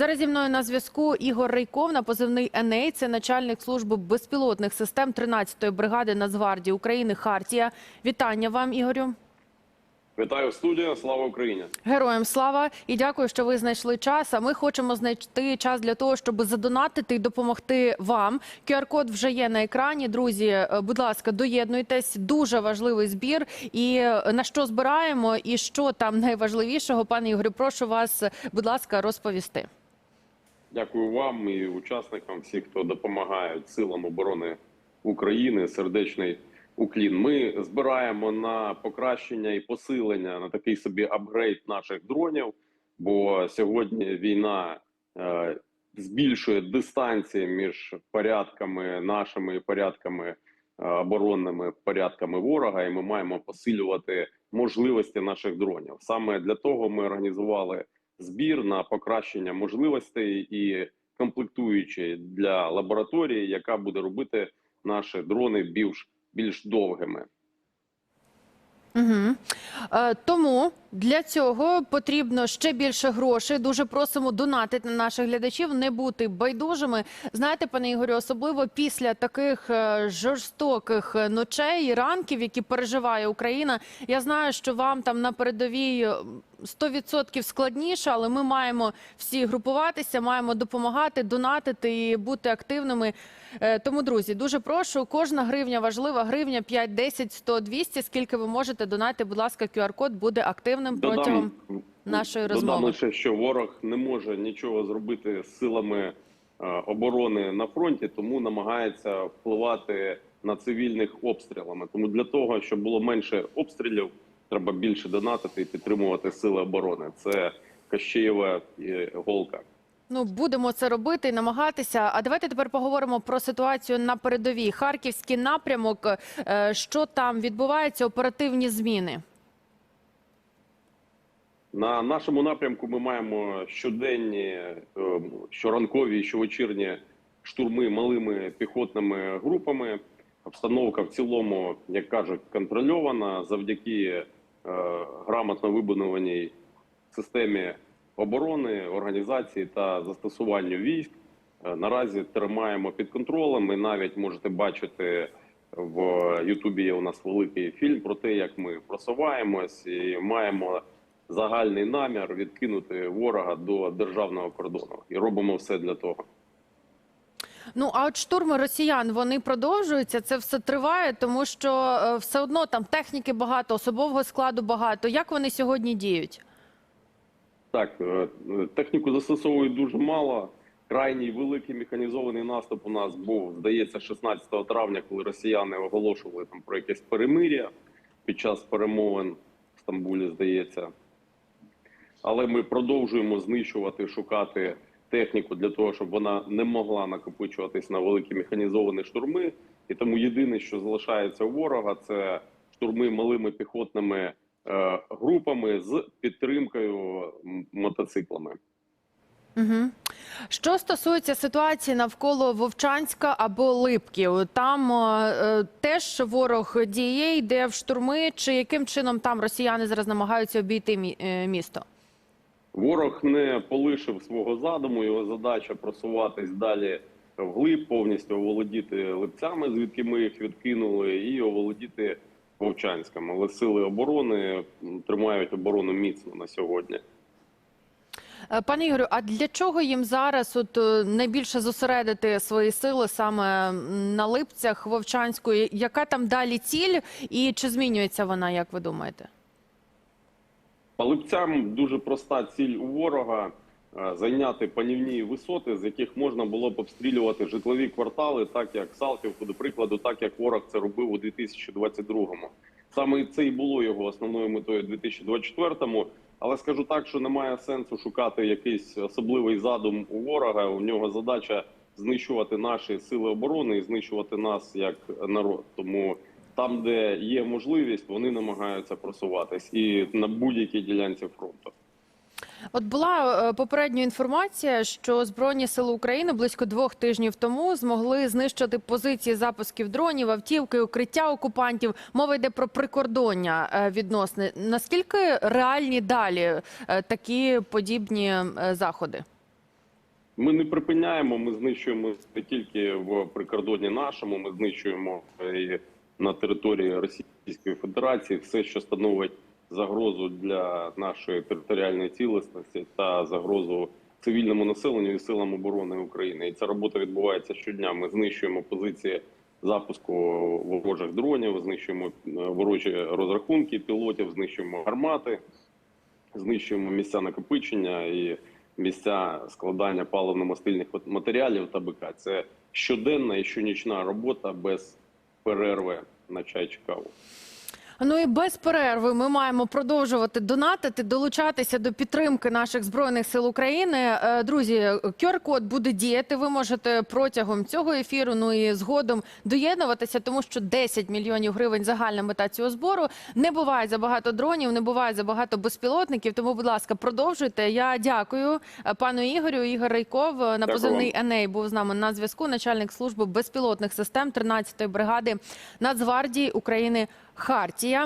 Зараз зі мною на зв'язку Ігор Рейков на позивний Еней. Це начальник служби безпілотних систем 13-ї бригади Нацгвардії України Хартія. Вітання вам, Ігорю. Вітаю студія, слава Україні! Героям слава і дякую, що ви знайшли час. А ми хочемо знайти час для того, щоб задонатити і допомогти вам. QR-код вже є на екрані. Друзі, е, будь ласка, доєднуйтесь. Дуже важливий збір. І е, на що збираємо, і що там найважливішого, пане Ігорю, прошу вас, будь ласка, розповісти. Дякую вам і учасникам, всіх, хто допомагає силам оборони України. Сердечний уклін. Ми збираємо на покращення і посилення на такий собі апгрейд наших дронів. Бо сьогодні війна е, збільшує дистанції між порядками нашими і порядками е, оборонними порядками ворога, і ми маємо посилювати можливості наших дронів. Саме для того ми організували збір на покращення можливостей і комплектуючі для лабораторії, яка буде робити наші дрони більш більш довгими. Угу. Тому для цього потрібно ще більше грошей. Дуже просимо донатити на наших глядачів, не бути байдужими. Знаєте, пане Ігорю, особливо після таких е, жорстоких ночей і ранків, які переживає Україна. Я знаю, що вам там на передовій. е, 100% складніше, але ми маємо всі групуватися, маємо допомагати, донатити і бути активними. Е, Тому, друзі, дуже прошу. Кожна гривня важлива. Гривня 5, 10, 100, 200. Скільки ви можете донати, будь ласка, QR-код буде активним протягом нашої Додам розмови. лише, що ворог не може нічого зробити з силами е, оборони на фронті, тому намагається впливати на цивільних обстрілами. Тому для того, щоб було менше обстрілів, треба більше донатити і підтримувати сили оборони. Це Кащеєва голка. Ну будемо це робити і намагатися. А давайте тепер поговоримо про ситуацію на передовій. Харківський напрямок. Е, Що там відбувається? Оперативні зміни. На нашому напрямку ми маємо щоденні, е, щоранкові і щовечірні штурми малими піхотними групами. Обстановка в цілому, як кажуть, контрольована завдяки е, грамотно вибудованій системі оборони, організації та застосуванню військ. Е, Наразі тримаємо під контролем. Ви навіть можете бачити в Ютубі. Є у нас великий фільм про те, як ми просуваємось і маємо загальний намір відкинути ворога до державного кордону, і робимо все для того. Ну а от штурми росіян вони продовжуються. Це все триває, тому що е, все одно там техніки багато, особового складу багато. Як вони сьогодні діють? Так, е, техніку застосовують дуже мало. Крайній великий механізований наступ у нас був, здається, 16 травня, коли росіяни оголошували там про якесь перемир'я під час перемовин в Стамбулі, здається. Але ми продовжуємо знищувати, шукати техніку для того, щоб вона не могла накопичуватись на великі механізовані штурми. І тому єдине, що залишається у ворога, це штурми малими піхотними е, групами з підтримкою мотоциклами. Угу. Що стосується ситуації навколо Вовчанська або Липків, там е, е, теж ворог діє, йде в штурми. Чи яким чином там росіяни зараз намагаються обійти мі- е, місто? Ворог не полишив свого задуму. Його задача просуватись далі вглиб, повністю оволодіти липцями, звідки ми їх відкинули, і оволодіти Вовчанськом. Але сили оборони тримають оборону міцно на сьогодні. Е, Пане Ігорю, а для чого їм зараз от е, найбільше зосередити свої сили саме на Липцях Вовчанської? Яка там далі ціль, і чи змінюється вона, як ви думаєте? По липцям дуже проста ціль у ворога е, зайняти панівні висоти, з яких можна було б обстрілювати житлові квартали, так як Салтівку, до прикладу, так як ворог це робив у 2022-му. Саме це і було його основною метою у 2024-му. Але скажу так, що немає сенсу шукати якийсь особливий задум у ворога. У нього задача знищувати наші сили оборони і знищувати нас як народ. Тому там, де є можливість, вони намагаються просуватись і на будь-якій ділянці фронту. От була е, попередня інформація, що Збройні сили України близько двох тижнів тому змогли знищити позиції запусків дронів, автівки, укриття окупантів. Мова йде про прикордоння е, відносини. Наскільки реальні далі е, такі подібні заходи? Ми не припиняємо. Ми знищуємо не тільки в прикордонні нашому. Ми знищуємо і на території Російської Федерації все, що становить загрозу для нашої територіальної цілісності та загрозу цивільному населенню і силам оборони України. І ця робота відбувається щодня. Ми знищуємо позиції запуску ворожих дронів, знищуємо е, ворожі розрахунки пілотів, знищуємо гармати, знищуємо місця накопичення і місця складання паливно-мастильних матеріалів та БК. Це щоденна і щонічна робота без перерви на чай чи каву. Ну і без перерви ми маємо продовжувати донатити, долучатися до підтримки наших збройних сил України. Е, Друзі, QR-код буде діяти. Ви можете протягом цього ефіру, ну і згодом доєднуватися, тому що 10 мільйонів гривень загальна мета цього збору. Не буває забагато дронів, не буває забагато безпілотників. Тому, будь ласка, продовжуйте. Я дякую е, пану Ігорю. Ігор Рейков е, на позивний Еней був з нами на зв'язку. Начальник служби безпілотних систем 13-ї бригади Нацгвардії України Хартія.